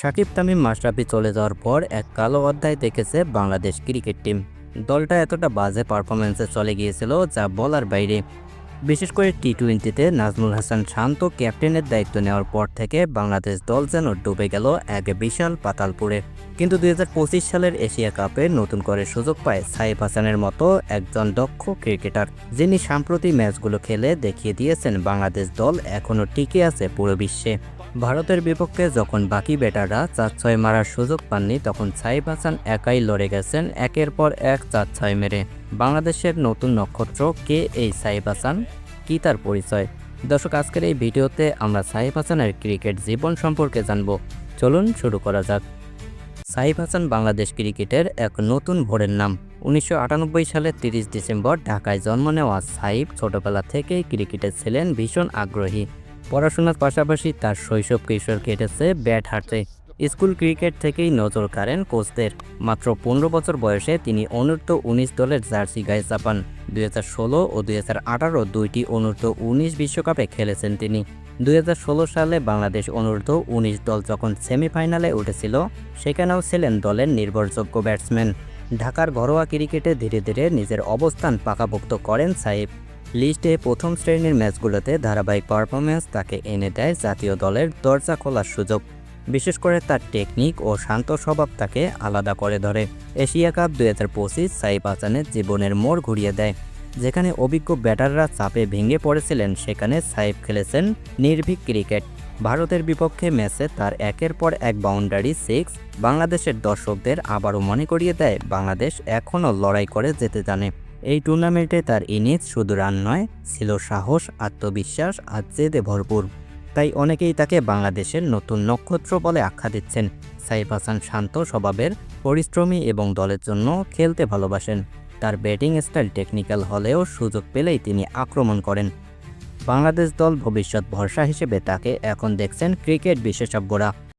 সাকিব তামিম মাশরাফি চলে যাওয়ার পর এক কালো অধ্যায় দেখেছে বাংলাদেশ ক্রিকেট টিম। দলটা এতটা বাজে পারফরমেন্সে চলে গিয়েছিল যা বলার বাইরে। বিশেষ করে টি টোয়েন্টিতে নাজমুল হাসান শান্ত ক্যাপ্টেনের দায়িত্ব নেওয়ার পর থেকে বাংলাদেশ দল যেন ডুবে গেল এক বিশাল পাতালপুরে। কিন্তু দুই হাজার পঁচিশ সালের এশিয়া কাপে নতুন করে সুযোগ পায় সাইফ হাসানের মতো একজন দক্ষ ক্রিকেটার, যিনি সাম্প্রতিক ম্যাচগুলো খেলে দেখিয়ে দিয়েছেন বাংলাদেশ দল এখনও টিকে আছে পুরো বিশ্বে। ভারতের বিপক্ষে যখন বাকি ব্যাটাররা চার ছয় মারার সুযোগ পাননি, তখন সাইফ হাসান একাই লড়ে গেছেন, একের পর এক চার ছয় মেরে। বাংলাদেশের নতুন নক্ষত্র কে এই সাইফ হাসান? কী তার পরিচয়? দর্শক, আজকের এই ভিডিওতে আমরা সাইফ হাসানের ক্রিকেট জীবন সম্পর্কে জানব। চলুন শুরু করা যাক। সাইফ হাসান বাংলাদেশ ক্রিকেটের এক নতুন ভোরের নাম। উনিশশো সালে তিরিশ ডিসেম্বর ঢাকায় জন্ম নেওয়া সাইফ ছোটবেলা থেকেই ক্রিকেটে ছিলেন ভীষণ আগ্রহী। পড়াশোনার পাশাপাশি তার শৈশব কৈশোর কেটেছে ব্যাট হাতে স্কুল ক্রিকেট থেকেই নজর কাড়েন কোচদের। মাত্র পনেরো বছর বয়সে তিনি অনূর্ধ্ব উনিশ দলের জার্সি গায়ে চাপান। দুই হাজার ষোলো ও দুই হাজার দুইটি অনূর্ধ্ব উনিশ বিশ্বকাপে খেলেছেন তিনি। দুই হাজার ষোলো সালে বাংলাদেশ অনূর্ধ্ব উনিশ দল যখন সেমিফাইনালে উঠেছিল, সেখানেও ছিলেন দলের নির্ভরযোগ্য ব্যাটসম্যান। ঢাকার ঘরোয়া ক্রিকেটে ধীরে ধীরে নিজের অবস্থান পাকাপোক্ত করেন সাইফ লিস্টে প্রথম শ্রেণির ম্যাচগুলোতে ধারাবাহিক পারফরমেন্স তাকে এনে দেয় জাতীয় দলের দরজা খোলার সুযোগ। বিশেষ করে তার টেকনিক ও শান্ত স্বভাব তাকে আলাদা করে ধরে। এশিয়া কাপ দুই হাজার পঁচিশ সাইফ হাসানের জীবনের মোড় ঘুরিয়ে দেয়, যেখানে অভিজ্ঞ ব্যাটাররা চাপে ভেঙে পড়েছিলেন। সেখানে সাইফ খেলেছেন নির্ভীক ক্রিকেট। ভারতের বিপক্ষে ম্যাচে তার একের পর এক বাউন্ডারি সিক্স বাংলাদেশের দর্শকদের আবারও মনে করিয়ে দেয়, বাংলাদেশ এখনও লড়াই করে যেতে জানে। এই টুর্নামেন্টে তার ইনিংস শুধু রান নয়, ছিল সাহস, আত্মবিশ্বাস আর জেদে ভরপুর। তাই অনেকেই তাকে বাংলাদেশের নতুন নক্ষত্র বলে আখ্যা দিচ্ছেন। সাইফ হাসান শান্ত স্বভাবের, পরিশ্রমী এবং দলের জন্য খেলতে ভালোবাসেন। তার ব্যাটিং স্টাইল টেকনিক্যাল হলেও সুযোগ পেলেই তিনি আক্রমণ করেন। বাংলাদেশ দল ভবিষ্যৎ ভরসা হিসেবে তাকে এখন দেখছেন ক্রিকেট বিশেষজ্ঞরা।